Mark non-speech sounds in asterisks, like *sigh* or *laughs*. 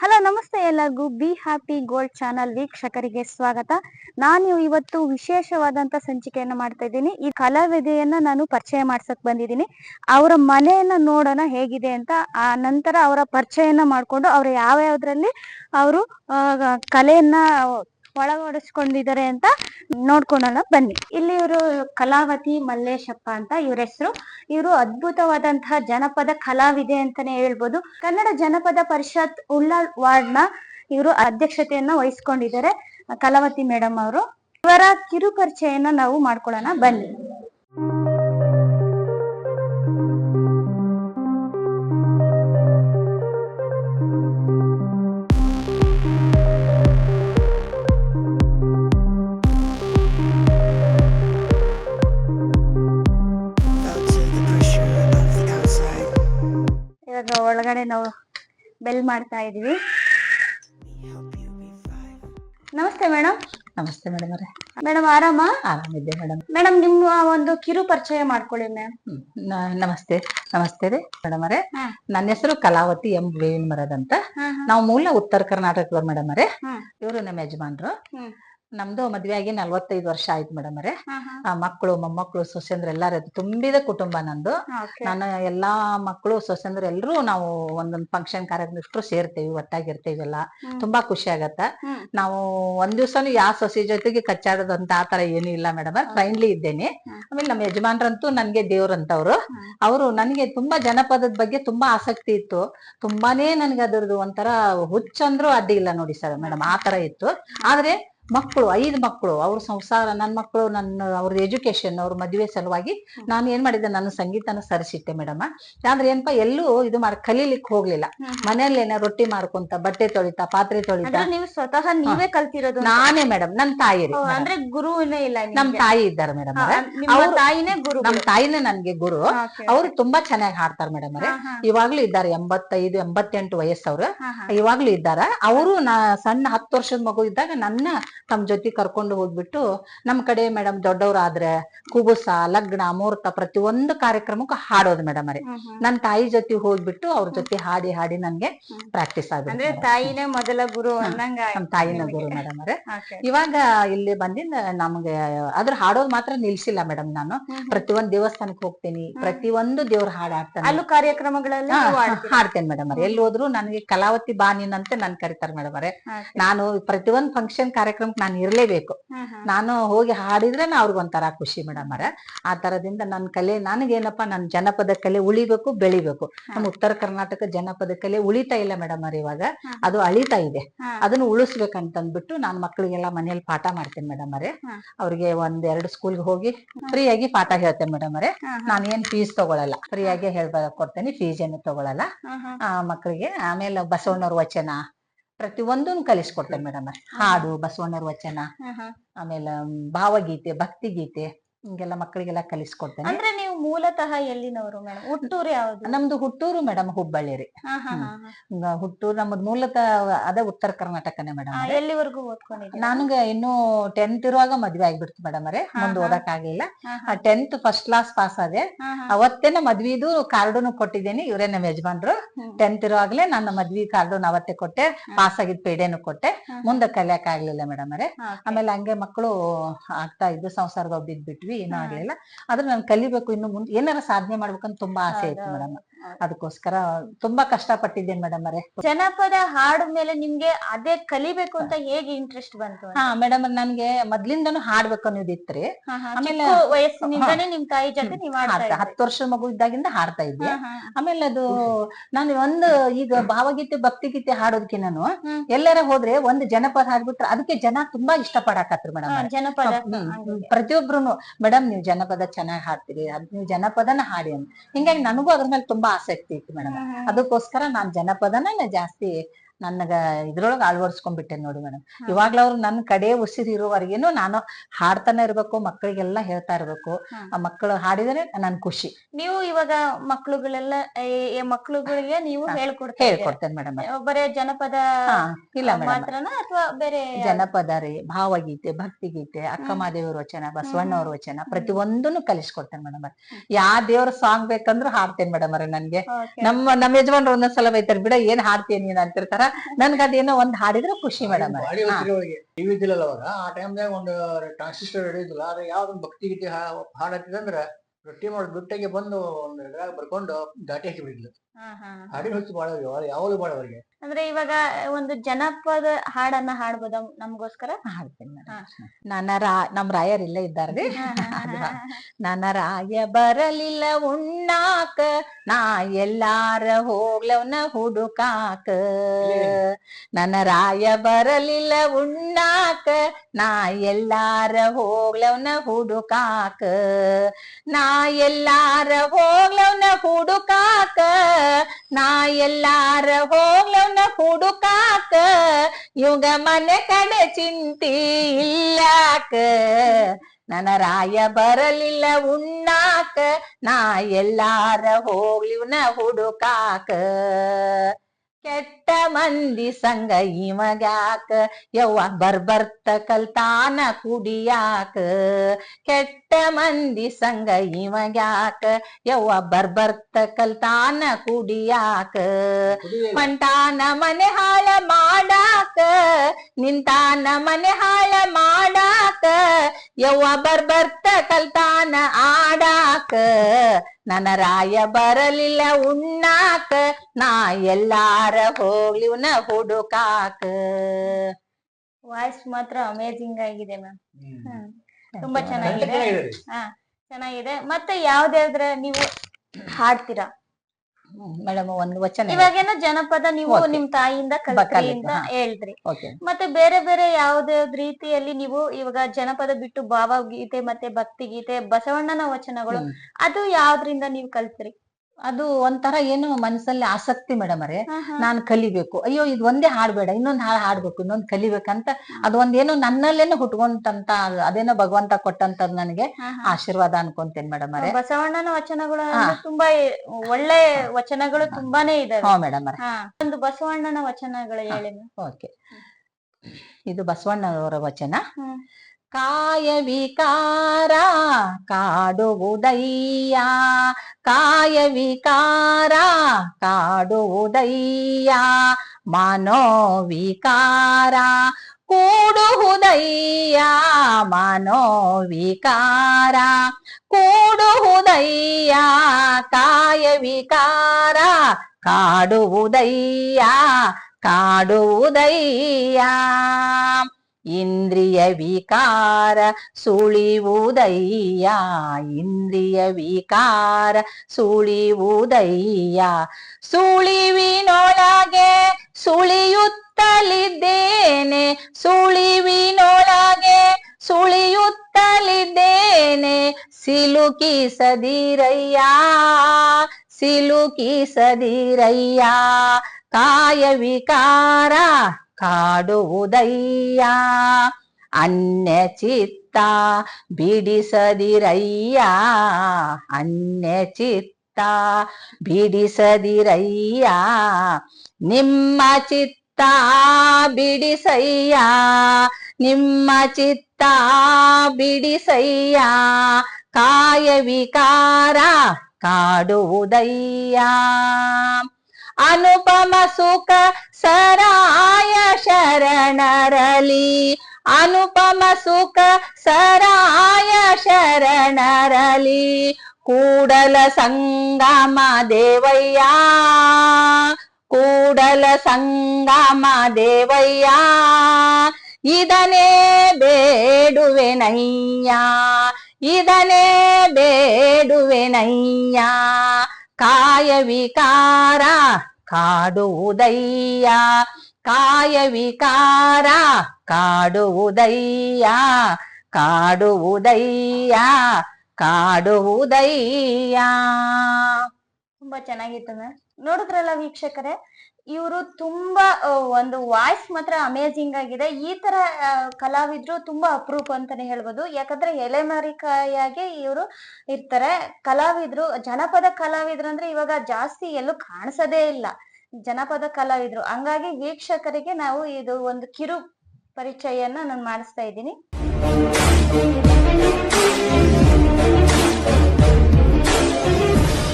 Hello, ನಮಸ್ತೆ ಎಲ್ಲರಿಗೂ. Be happy gold channel ವೀಕ್ಷಕರಿಗೆ ಸ್ವಾಗತ. ನಾನು ಇವತ್ತು ವಿಶೇಷವಾದಂತ ಸಂಚಿಕೆಯನ್ನ ಮಾಡ್ತಾ ಇದ್ದೀನಿ. ಈ ಕಲಾವಿದೆಯನ್ನ ನಾನು ಪರಿಚಯ ಮಾಡ್ಸಕ್ ಬಂದಿದ್ದೀನಿ. ಅವರ ಮನೆಯನ್ನ ನೋಡೋಣ ಹೇಗಿದೆ ಅಂತ, ಆ ನಂತರ ಅವರ ಪರಿಚಯನ ಮಾಡಿಕೊಂಡು ಅವ್ರು ಯಾವ ಯಾವ್ದ್ರಲ್ಲಿ ಅವರು ಕಲೆಯನ್ನ ಒಳಗಡಿಸ್ಕೊಂಡಿದ್ದಾರೆ ಅಂತ ನೋಡ್ಕೊಳ್ಳೋಣ ಬನ್ನಿ. ಇಲ್ಲಿ ಇವರು ಕಲಾವತಿ ಮಲ್ಲೇಶಪ್ಪ ಅಂತ ಇವ್ರ ಹೆಸರು. ಇವರು ಅದ್ಭುತವಾದಂತಹ ಜನಪದ ಕಲಾವಿದೆ ಅಂತಾನೆ ಹೇಳ್ಬೋದು. ಕನ್ನಡ ಜನಪದ ಪರಿಷತ್ ಉಳ್ಳಾಳ್ ವಾರ್ಡ್ನ ಇವರು ಅಧ್ಯಕ್ಷತೆಯನ್ನ ವಹಿಸ್ಕೊಂಡಿದ್ದಾರೆ, ಕಲಾವತಿ ಮೇಡಮ್ ಅವರು. ಇವರ ಕಿರು ಪರಿಚಯನ ನಾವು ಮಾಡ್ಕೊಳ್ಳೋಣ ಬನ್ನಿ. ಒಳಗಡೆ ನಾವು ಬೆಲ್ ಮಾಡ್ತಾ ಇದೀವಿ. ನಮಸ್ತೆ ಮೇಡಮ್ ನಮಸ್ತೆ ಮೇಡಮ್ ಅವರೇ. ಮೇಡಮ್ ಆರಾಮ? ಆರಾಮಿದ್ದೆ ಮೇಡಮ್ ಮೇಡಮ್ ನಿಮ್ಮ ಒಂದು ಕಿರು ಪರಿಚಯ ಮಾಡ್ಕೊಳ್ಳಿ ಮ್ಯಾಮ್. ನಮಸ್ತೆ ನಮಸ್ತೆ ರೀ ಮೇಡಮ್ ಅವರೇ. ನನ್ನ ಹೆಸರು ಕಲಾವತಿ ಎಂ ಬೇವಿನ ಮರದ ಅಂತ ನಾವು ಮೂಲ ಉತ್ತರ ಕರ್ನಾಟಕದವ್ರು ಮೇಡಮ್ ಅವರೇ. ಹ್ಮ್. ಇವರು ನಮ್ಮ ಯಜಮಾನ್ರು. ನಮ್ದು ಮದ್ವೆ ಆಗಿ ನಲ್ವತ್ತೈದು ವರ್ಷ ಆಯ್ತು ಮೇಡಮ್ ಅವರೇ. ಆ ಮಕ್ಕಳು ಮೊಮ್ಮಕ್ಕಳು ಸೊಸೆಂದ್ರ ಎಲ್ಲಾರ ತುಂಬಿದ ಕುಟುಂಬ ನಂದು. ನಾನು ಎಲ್ಲಾ ಮಕ್ಕಳು ಸೊಸೆಂದ್ರ ಎಲ್ರು ನಾವು ಒಂದೊಂದ್ ಫಂಕ್ಷನ್ ಕಾರ್ಯಕ್ರಮ ಸೇರ್ತೇವಿ ಒಟ್ಟಾಗಿರ್ತೇವಿ ಎಲ್ಲ. ತುಂಬಾ ಖುಷಿ ಆಗತ್ತ. ನಾವು ಒಂದ್ ದಿವ್ಸನು ಯಾವ ಸೊಸೆ ಜೊತೆಗೆ ಕಚ್ಚಾಡೋದಂತ ಆತರ ಏನು ಇಲ್ಲ ಮೇಡಮ್ ಫ್ರೈಂಡ್ಲಿ ಇದ್ದೇನೆ. ಆಮೇಲೆ ನಮ್ಮ ಯಜಮಾನ್ರಂತೂ ನನ್ಗೆ ದೇವ್ರಂತವ್ರು. ಅವರು ನನಗೆ ತುಂಬಾ ಜನಪದದ ಬಗ್ಗೆ ತುಂಬಾ ಆಸಕ್ತಿ ಇತ್ತು. ತುಂಬಾನೇ ನನ್ಗೆ ಅದರದ್ದು ಒಂಥರ ಹುಚ್ಚಂದ್ರು ಅಡ್ಡಿ ಇಲ್ಲ ನೋಡಿ ಸರ್ ಮೇಡಮ್ ಆ ತರ ಇತ್ತು. ಆದ್ರೆ ಮಕ್ಕಳು ಐದು ಮಕ್ಕಳು ಅವ್ರ ಸಂಸಾರ ನನ್ನ ಮಕ್ಕಳು ನನ್ನ ಅವ್ರದ್ದು ಎಜುಕೇಶನ್ ಅವ್ರ ಮದುವೆ ಸಲುವಾಗಿ ನಾನು ಏನ್ ಮಾಡಿದ್ದೆ ನನ್ನ ಸಂಗೀತನ ಸರಿಸಿಟ್ಟೆ ಮೇಡಮ್. ಆದ್ರೆ ಏನಪ್ಪಾ ಎಲ್ಲೂ ಇದು ಮಾಡಿ ಕಲೀಲಿಕ್ಕೆ ಹೋಗ್ಲಿಲ್ಲ. ಮನೆಯಲ್ಲಿ ಏನ ರೊಟ್ಟಿ ಮಾಡ್ಕೊಂತ ಬಟ್ಟೆ ತೊಳಿತಾ ಪಾತ್ರೆ ತೊಳಿತಾ. ನೀವು ಸ್ವತಃ ನೀವೇ ಕಲ್ತಿರೋದು ನಾನೇ ಮೇಡಮ್ ನನ್ನ ತಾಯಿ ಅಂದ್ರೆ ಗುರುವಿನೇ ಇಲ್ಲ ನಮ್ ನಿಮ್ಗೆ. ತಾಯಿ ಇದ್ದಾರೆ ಮೇಡಮ್ ಅವ್ರ. ನಿಮ್ಮ ಅವ್ರು- ತಾಯಿನೇ ಗುರು ನಮ್ ತಾಯಿನೇ ನನ್ಗೆ ಗುರು. ಅವ್ರು ತುಂಬಾ ಚೆನ್ನಾಗಿ ಹಾಡ್ತಾರೆ ಮೇಡಮ್ ಅವರೇ. ಇವಾಗ್ಲೂ ಇದ್ದಾರೆ ಎಂಬತ್ತೈದು ಎಂಬತ್ತೆಂಟು ವಯಸ್ಸವ್ರು. ಇವಾಗ್ಲೂ ಇದ್ದಾರೆ? ಅವರು ನಾ ಸಣ್ಣ ಹತ್ತು ವರ್ಷದ ಮಗು ಇದ್ದಾಗ ನನ್ನ ತಮ್ಮ ಜೊತೆ ಕರ್ಕೊಂಡು ಹೋಗ್ಬಿಟ್ಟು ನಮ್ ಕಡೆ ಮೇಡಮ್ ದೊಡ್ಡವ್ರಾದ್ರೆ ಕುಬುಸ ಲಗ್ನ ಮುಹೂರ್ತ ಪ್ರತಿ ಒಂದು ಕಾರ್ಯಕ್ರಮಕ್ಕೂ ಹಾಡೋದು ಮೇಡಮ್ ಅರೇ ನನ್ ತಾಯಿ ಜೊತೆ ಹೋಗ್ಬಿಟ್ಟು ಅವ್ರ ಜೊತೆ ಹಾಡಿ ಹಾಡಿ ನನ್ಗೆ. ಪ್ರಾಕ್ಟೀಸ್ ಆಗುತ್ತೆ ತಾಯಿನೇ ಮೊದಲ ಗುರು ನಮ್ ತಾಯಿನ ಗುರು ಮೇಡಮ್ ಅರೇ ಇವಾಗ ಇಲ್ಲಿ ಬಂದಿಂದ ನಮ್ಗೆ ಅದ್ರ ಹಾಡೋದು ಮಾತ್ರ ನಿಲ್ಸಿಲ್ಲ ಮೇಡಮ್ ನಾನು. ಪ್ರತಿಯೊಂದ್ ದೇವಸ್ಥಾನಕ್ಕೆ ಹೋಗ್ತೀನಿ ಪ್ರತಿಯೊಂದು ದೇವ್ರ ಹಾಡ್ ಹಾಡ್ತಾನೆ. ಅಲ್ಲೂ ಕಾರ್ಯಕ್ರಮಗಳಲ್ಲಿ? ಹಾಡ್ತೇನೆ ಮೇಡಮ್ ಅರೆ ಎಲ್ಲಿ ಹೋದ್ರು ನನಗೆ ಕಲಾವತಿ ಬಾನಿನಂತೆ ನನ್ ಕರೀತಾರೆ ಮೇಡಮ್ Okay. ನಾನು ಪ್ರತಿಯೊಂದ್ ಫಂಕ್ಷನ್ ಕಾರ್ಯಕ್ರಮಕ್ಕೆ ನಾನು ಇರ್ಲೇಬೇಕು. ನಾನು ಹೋಗಿ ಹಾಡಿದ್ರೆ ಅವ್ರಿಗೆ ಒಂಥರ ಖುಷಿ ಮೇಡಮ್ ಅರ ಆ ತರದಿಂದ ನನ್ನ ಕಲೆ ನನಗೇನಪ್ಪ ನನ್ನ ಜನಪದ ಕಲೆ ಉಳಿಬೇಕು ಬೆಳಿಬೇಕು. ನಮ್ಮ ಉತ್ತರ ಕರ್ನಾಟಕ ಜನಪದ ಕಲೆ ಉಳಿತಾ ಇಲ್ಲ ಮೇಡಮ್ ಅವ್ರ ಇವಾಗ. ಅದು ಅಳಿತಾ ಇದೆ. ಅದನ್ನ ಉಳಿಸ್ಬೇಕಂತಂದ್ಬಿಟ್ಟು ನಾನು ಮಕ್ಕಳಿಗೆಲ್ಲ ಮನೆಯಲ್ಲಿ ಪಾಠ ಮಾಡ್ತೇನೆ ಮೇಡಮ್ ಅವರೇ. ಹಾ. ಅವ್ರಿಗೆ ಒಂದ್ ಎರಡು ಸ್ಕೂಲ್ಗೆ ಹೋಗಿ ಫ್ರೀ ಆಗಿ ಪಾಠ ಹೇಳ್ತೇನೆ ಮೇಡಮ್ ಅವರೇ. ನಾನು ಏನ್ ಫೀಸ್ ತಗೊಳಲ್ಲ. ಫ್ರೀ ಆಗಿ ಹೇಳ್ ಕೊಡ್ತೇನೆ ಫೀಸ್ ಏನು ತಗೊಳಲ್ಲ. ಮಕ್ಕಳಿಗೆ ಆಮೇಲೆ ಬಸವಣ್ಣವ್ರ ವಚನ ಪ್ರತಿ ಕಲಿಸ್ಕೊಡ್ತಾರೆ ಮೇಡಮ್ ಹಾಡು ಬಸವಣ್ಣರ ವಚನ. ಆಮೇಲೆ ಭಾವಗೀತೆ ಭಾವಗೀತೆ ಭಕ್ತಿಗೀತೆ ಹಿಂಗೆಲ್ಲ ಮಕ್ಕಳಿಗೆಲ್ಲ ಕಲಿಸ್ಕೊಡ್ತೇನೆ. ಅಂದ್ರೆ ನೀವು ಮೂಲತಃ ಎಲ್ಲಿನವರು ಮೇಡಮ್ ಹುಟ್ಟೂರು ಯಾವ್ದು? ನಮ್ದು ಹುಟ್ಟೂರು ಮೇಡಮ್ ಹುಬ್ಬಳ್ಳಿ ರೀ. ಹಾ, ಹಾ, ಹಾ, ಹಾ. ಗ- ಹುಟ್ಟೂರು ನಮ್ಮದು ಮೂಲತಃ ಅದೇ ಉತ್ತರ ಕರ್ನಾಟಕನೇ ಆ, ಮೇಡಮ್ ಎಲ್ಲಿವರೆಗೂ ಓದ್ಕೊಂಡಿದ್ದೀರಾ? ನನಗೆ ಇನ್ನು ಟೆಂತ್ ಇರುವಾಗ ಮದ್ವೆ ಆಗ್ಬಿಡ್ತು ಮೇಡಮ್ ಅರೇ ಮುಂದೆ. ಓದಕ್ ಆಗ್ಲಿಲ್ಲ. ಹಾ, ಹಾ. ಟೆಂತ್ ಫಸ್ಟ್ ಕ್ಲಾಸ್ ಪಾಸ್ ಆದೆ. ಅವತ್ತೇನ ಹಾ. ಅವತ್ತೇನೆ ಮದ್ವಿದು ಕಾರ್ಡುನು ಕೊಟ್ಟಿದ್ದೀನಿ. ಇವರೇ ನಮ್ಮ ಯಜಮಾನ್ರು. ಹ್ಮ್. ಟೆಂತ್ ಇರುವಾಗ್ಲೇ ನನ್ನ ಮದ್ವಿ ಕಾರ್ಡು ಅವತ್ತೇ ಕೊಟ್ಟೆ. ಪಾಸ್ ಆಗಿದ್ ಪೇಡೆನು ಕೊಟ್ಟೆ. ಮುಂದೆ ಕಲಿಯಕ್ ಆಗ್ಲಿಲ್ಲ ಮೇಡಮ್ ಅರೆ ಹಾ, okay. ಆಮೇಲೆ ಹಂಗೆ ಮಕ್ಕಳು ಆಗ್ತಾ ಇದ್ದು ಸಂಸಾರದಾಗ ಬಿದ್ಬಿಟ್ವಿ ಏನೂ ಆಗ್ಲಿಲ್ಲ ಆದ್ರೆ ನಾನು ಕಲಿಬೇಕು ಇನ್ನು ಮುಂದೆ. ಏನಾರ ಸಾಧನೆ ಮಾಡ್ಬೇಕಂತ ತುಂಬಾ ಆಸೆ ಇತ್ತು ಮೇಡಮ್. ಅದಕ್ಕೋಸ್ಕರ ತುಂಬಾ ಕಷ್ಟ ಪಟ್ಟಿದ್ದೇನೆ ಮೇಡಮ್ ಅರೆ ಜನಪದ ಹಾಡು ಮೇಲೆ ನಿಮ್ಗೆ ಅದೇ ಕಲಿಬೇಕು ಅಂತ ಹೇಗೆ ಇಂಟ್ರೆಸ್ಟ್ ಬಂತು? ಹಾ ಮೇಡಮ್ ನನ್ಗೆ ಮೊದ್ಲಿಂದನು ಹಾಡ್ಬೇಕು ಅನ್ನೋದಿತ್ರಿ. ಆಮೇಲೆ- ವಯಸ್ಸಿನಿಂದಾನೇ ನಿಮ್ ತಾಯಿ ಜೊತೆ ನೀವು ಹಾಡ್ತಾ ಹತ್ತು ವರ್ಷ ಮಗು ಇದ್ದಾಗಿಂದ ಹಾಡ್ತಾ ಇದ್ದೆ. ಆಮೇಲೆ ಅದು ನಾನು ಒಂದು ಈಗ ಭಾವಗೀತೆ ಭಕ್ತಿಗೀತೆ ಹಾಡೋದಕ್ಕೆ ನಾನು ಎಲ್ಲರ ಹೋದ್ರೆ ಒಂದು ಜನಪದ ಹಾಡ್ಬಿಟ್ರೆ ಅದಕ್ಕೆ ಜನ ತುಂಬಾ ಇಷ್ಟ ಪಡಾಕತ್ರು ಮೇಡಮ್ ಜನಪದ ಪ್ರತಿಯೊಬ್ರು ಮೇಡಮ್ ನೀವು ಜನಪದ ಚೆನ್ನಾಗಿ ಹಾಡ್ತೀರಿ ಅದ್ ನೀವು ಜನಪದನ ಹಾಡಿ ಅಂತ. ಹಿಂಗಾಗಿ ನನಗೂ ಅದ್ರ ಮೇಲೆ ತುಂಬಾ ಆಸಕ್ತಿ ಇತ್ತು ಮೇಡಮ್. ಅದಕ್ಕೋಸ್ಕರ ನಾನ್ ಜನಪದನ ಜಾಸ್ತಿ ನನಗ ಇದ್ರೊಳಗ ಅಳವಡಿಸ್ಕೊಂಡ್ಬಿಟ್ಟೆ ನೋಡಿ ಮೇಡಮ್. ಇವಾಗ್ಲೂ ಅವ್ರು ನನ್ನ ಕಡೆ ಉಸಿರು ಇರುವವರೆಗೇನು ನಾನು ಹಾಡ್ತಾನೆ ಇರ್ಬೇಕು ಮಕ್ಕಳಿಗೆಲ್ಲ ಹೇಳ್ತಾ ಇರ್ಬೇಕು. ಆ ಮಕ್ಕಳು ಹಾಡಿದರೆ ನನ್ ಖುಷಿ. ನೀವು ಇವಾಗ ಮಕ್ಕಳುಗಳೆಲ್ಲ ಮಕ್ಳುಗಳಿಗೆ ನೀವು ಹೇಳ್ಕೊಡ್ತೀವಿ? ಹೇಳ್ಕೊಡ್ತೇನೆ ಮೇಡಮ್ ಬರೇ ಜನಪದ ಇಲ್ಲ ಮಾತ್ರನಾ ಅಥವಾ ಬೇರೆ ಜನಪದ ರೀ ಭಾವಗೀತೆ ಭಕ್ತಿಗೀತೆ ಅಕ್ಕ. ಮಾದೇವ್ರ ವಚನ ಬಸವಣ್ಣವ್ರ ವಚನ ಪ್ರತಿಯೊಂದನ್ನೂ ಕಲಿಸ್ಕೊಡ್ತೇನೆ ಮೇಡಮ್ ಯಾ ದೇವ್ರ ಸಾಂಗ್ ಬೇಕಂದ್ರೂ ಹಾಡ್ತೇನೆ ಮೇಡಮ್ ಅವ್ರೆ ನನ್ಗೆ. ನಮ್ಮ ನಮ್ಮ ಯಜಮಾನ್ರು ಒಂದೊಂದ್ಸಲ ಬೈತಾರೆ ಬಿಡ ಏನ್ ಹಾಡ್ತೀನಿ ನೀನ್? ಅಂತಿರ್ತಾರ. ನನ್ಗ ಅದೇನೋ ಒಂದ್ ಹಾಡಿದ್ರೆ ಖುಷಿ ಮೇಡಮ್. ಟಿವಿ ಇದ್ದಿಲ್ಲ ಅವಾಗ? ಆ ಟೈಮ್ದಾಗ ಒಂದು ಟ್ರಾನ್ಸಿಸ್ಟರ್ ಹಿಡಿದಿಲ್ಲ ಆದ್ರೆ ಯಾವ್ದೊಂದು ಭಕ್ತಿ ಗೀತೆ ಹಾಡ್ ಹತ್ತಿದಂದ್ರ ರೊಟ್ಟಿ ಮಾಡಿ ಬಿಟ್ಟಿಗೆ ಬಂದು ಒಂದು ಇದ್ರಾಗ ಬರ್ಕೊಂಡು ದಾಟಿ ಹಾಕಿ ಹಾ. ಹಾಡಿನ ಹುಚ್ಚು ಬಾಳ ಯಾವಾಗಲೂ ಬಾಳ ಅವರಿಗೆ ಅಂದ್ರೆ ಇವಾಗ ಒಂದು ಜನಪದ ಹಾಡನ್ನ ಹಾಡ್ಬೋದ ನಮ್ಗೋಸ್ಕರ? ಹಾಡ್ತೇನೆ. ನನ್ನ ರಾ ನಮ್ ರಾಯರ್ ಇಲ್ಲೇ ಇದ್ದಾರ್ರಿ ಹಾ, ಹಾ, ಹಾ, *laughs* ನನ್ನ ರಾಯ ಬರಲಿಲ್ಲ ಉಣ್ಣಾಕ ನಾ ಎಲ್ಲಾರ ಹೋಗ್ಲವ್ನ ಹುಡುಕಾಕ. ನನ್ನ ರಾಯ ಬರಲಿಲ್ಲ ಉಣ್ಣಾಕ ನಾ ಎಲ್ಲಾರ ಹೋಗ್ಲವ್ನ ಹುಡುಕಾಕ. ನಾ ಎಲ್ಲಾರ ಹೋಗ್ಲವ್ನ ಹುಡುಕಾಕ. ನಾ ಎಲ್ಲಾರ ಹೋಗ್ಲವ್ನ ಹುಡುಕಾಕ ಯುಗ ಮನೆ ಕಡೆ ಚಿಂತಿ ಇಲ್ಲಾಕ. ನನ್ನ ರಾಯ ಬರಲಿಲ್ಲ ಉಣ್ಣಾಕ, ನಾ ಎಲ್ಲಾರ ಹೋಗ್ಲಿವ್ನ ಹುಡುಕಾಕ. ಕೆಟ್ಟ ಮಂದಿ ಸಂಗ ಇಮಗ್ಯಾಕ. ಯವ್ವ ಬರ್ಬರ್ತ ಕಲ್ತಾನ ಕುಡಿಯಾಕ. ಕೆಟ್ಟ ಮಂದಿ ಸಂಗ ಇಮಗ್ಯಾಕ. ಯವ್ವ ಬರ್ಬರ್ತ ಕಲ್ತಾನ ಕುಡಿಯಾಕ. ಮಂಟಾನ ಮನೆ ಹಾಳ ಮಾಡಾಕ. ನಿಂತಾನ ಮನೆ ಹಾಳ ಮಾಡಾಕ. ಯವ್ವ ಬರ್ಬರ್ತ ಕಲ್ತಾನ ಆಡಾಕ. ನನ್ನ ರಾಯ ಬರಲಿಲ್ಲ ಉಣ್ಣಾಕ ನಾ ಎಲ್ಲಾರ ಹೋಗ್ಲಿವ್ನ ಹುಡುಕಾಕ. ವಾಯ್ಸ್ ಮಾತ್ರ ಅಮೇಜಿಂಗ್ ಆಗಿದೆ ಮ್ಯಾಮ್ ತುಂಬಾ ಚೆನ್ನಾಗಿದೆ. ಚೆನ್ನಾಗಿದೆ ಚೆನ್ನಾಗಿದೆ. ಮತ್ತೆ ಯಾವ್ದಾದ್ರ ನೀವು ಹಾಡ್ತೀರಾ? ಮೇಡಮ್ ಒಂದು ವಚನ ಇವಾಗೇನ ಜನಪದ ನೀವು Okay. ನಿಮ್ ತಾಯಿಯಿಂದ ಕಲ್ತ್ರಿ ಕಲಿತು, ಅಂತ ಹಾ. ಹೇಳಿದ್ರಿ. ಓಕೆ. ಮತ್ತೆ ಬೇರೆ ಬೇರೆ ಯಾವ್ದೇ ರೀತಿಯಲ್ಲಿ ನೀವು ಇವಾಗ ಜನಪದ ಬಿಟ್ಟು ಭಾವಗೀತೆ ಮತ್ತೆ ಭಕ್ತಿ ಗೀತೆ ಬಸವಣ್ಣನ ವಚನಗಳು ಅದು ಯಾವ್ದ್ರಿಂದ ನೀವು ಕಲ್ತ್ರಿ? ಅದು ಒಂಥರ ಏನು ಮನಸ್ಸಲ್ಲಿ ಆಸಕ್ತಿ ಮೇಡಮ್ ಅರೆ. ನಾನ್ ಕಲಿಬೇಕು. ಅಯ್ಯೋ ಇದು ಒಂದೇ ಹಾಡ್ಬೇಡ ಇನ್ನೊಂದ್ ಹಾಡ್ ಹಾಡ್ಬೇಕು ಇನ್ನೊಂದ್ ಕಲಿಬೇಕಂತ ಅದು ಒಂದೇನೋ ನನ್ನಲ್ಲೇನೋ ಹುಟ್ಕೊಂತಂತ ಅದೇನೋ ಭಗವಂತ ಕೊಟ್ಟಂತದ್ ನನಗೆ. ಆಶೀರ್ವಾದ ಅನ್ಕೊಂತೇನ್ ಮೇಡಮ್ ಅರೆ ಬಸವಣ್ಣನ ವಚನಗಳು ತುಂಬಾ ಒಳ್ಳೆ ವಚನಗಳು ತುಂಬಾನೇ ಇದೆ ಹಾ ಮೇಡಮ್ ಅರೆ ಒಂದು ಬಸವಣ್ಣನ ವಚನಗಳು ಹೇಳಿ ಓಕೆ. ಇದು ಬಸವಣ್ಣನವರ ವಚನ. ಹ್ಮ್. ಕಾಯ ವಿಕಾರ ಕಾಡುವುದಯ್ಯ ಕಾಯ ವಿಕಾರ ಕಾಡುವುದಯ್ಯ ಮನೋವಿಕಾರ ಕೂಡುವುದಯ್ಯ ಮನೋವಿಕಾರ ಕೂಡುವುದಯ್ಯ ಕಾಯ ವಿಕಾರ ಕಾಡುವುದಯ್ಯ ಕಾಡುವುದಯ್ಯ ಇಂದ್ರಿಯ ವಿಕಾರ ಸುಳಿವುದಯ್ಯ. ಇಂದ್ರಿಯ ವಿಕಾರ ಸುಳಿವುದಯ್ಯ. ಸುಳಿವಿನೊಳಗೆ ಸುಳಿಯುತ್ತಲಿದ್ದೇನೆ. ಸುಳಿವಿನೊಳಗೆ ಸುಳಿಯುತ್ತಲಿದ್ದೇನೆ. ಸಿಲುಕಿಸದಿರಯ್ಯ. ಸಿಲುಕಿಸದಿರಯ್ಯ. ಕಾಯ ವಿಕಾರ ಕಾಡುವುದಯ್ಯ ಅನ್ಯ ಚಿತ್ತ ಬಿಡಿಸದಿರಯ್ಯ ಅನ್ಯ ಚಿತ್ತ ಬಿಡಿಸದಿರಯ್ಯ ನಿಮ್ಮ ಚಿತ್ತ ಬಿಡಿಸಯ್ಯ ನಿಮ್ಮ ಚಿತ್ತ ಬಿಡಿಸಯ್ಯ ಕಾಯ ವಿಕಾರ ಕಾಡುವುದಯ್ಯ ಅನುಪಮ ಸುಖ ಸರಾಯ ಶರಣರಲಿ. ಅನುಪಮ ಸುಖ ಸರಾಯ ಶರಣರಲಿ. ಕೂಡಲ ಸಂಗಮ ದೇವಯ್ಯ. ಕೂಡಲ ಸಂಗಮ ದೇವಯ್ಯ. ಇದನೇ ಬೇಡುವೆನಯ್ಯ ಇದನೇ ಬೇಡುವೆನಯ್ಯ ಕಾಯ ವಿಕಾರ ಕಾಡುವುದಯ್ಯ ಕಾಯವಿಕಾರ ಕಾಡುವುದಯ್ಯ ಕಾಡುವುದಯ್ಯ ಕಾಡುವುದಯ್ಯ. ತುಂಬಾ ಚೆನ್ನಾಗಿತ್ತು ಮ್ಯಾಮ್. ನೋಡಿದ್ರಲ್ಲ ವೀಕ್ಷಕರೇ? ಇವರು ತುಂಬಾ ಒಂದು ವಾಯ್ಸ್ ಮಾತ್ರ ಅಮೇಜಿಂಗ್ ಆಗಿದೆ. ಈ ತರ ಕಲಾವಿದ್ರು ತುಂಬಾ ಅಪರೂಪ ಅಂತಾನೆ ಹೇಳ್ಬೋದು. ಯಾಕಂದ್ರೆ ಎಲೆಮರಿಕಾಯಾಗೆ ಇವರು ಇರ್ತಾರೆ. ಕಲಾವಿದ್ರು, ಜನಪದ ಕಲಾವಿದ್ರು ಅಂದ್ರೆ ಇವಾಗ ಜಾಸ್ತಿ ಎಲ್ಲೂ ಕಾಣಿಸದೇ ಇಲ್ಲ. ಜನಪದ ಕಲಾವಿದ್ರು. ಹಂಗಾಗಿ ವೀಕ್ಷಕರಿಗೆ ನಾವು ಇದು ಒಂದು ಕಿರು ಪರಿಚಯನ ನಾನು ಮಾಡಿಸ್ತಾ ಇದ್ದೀನಿ.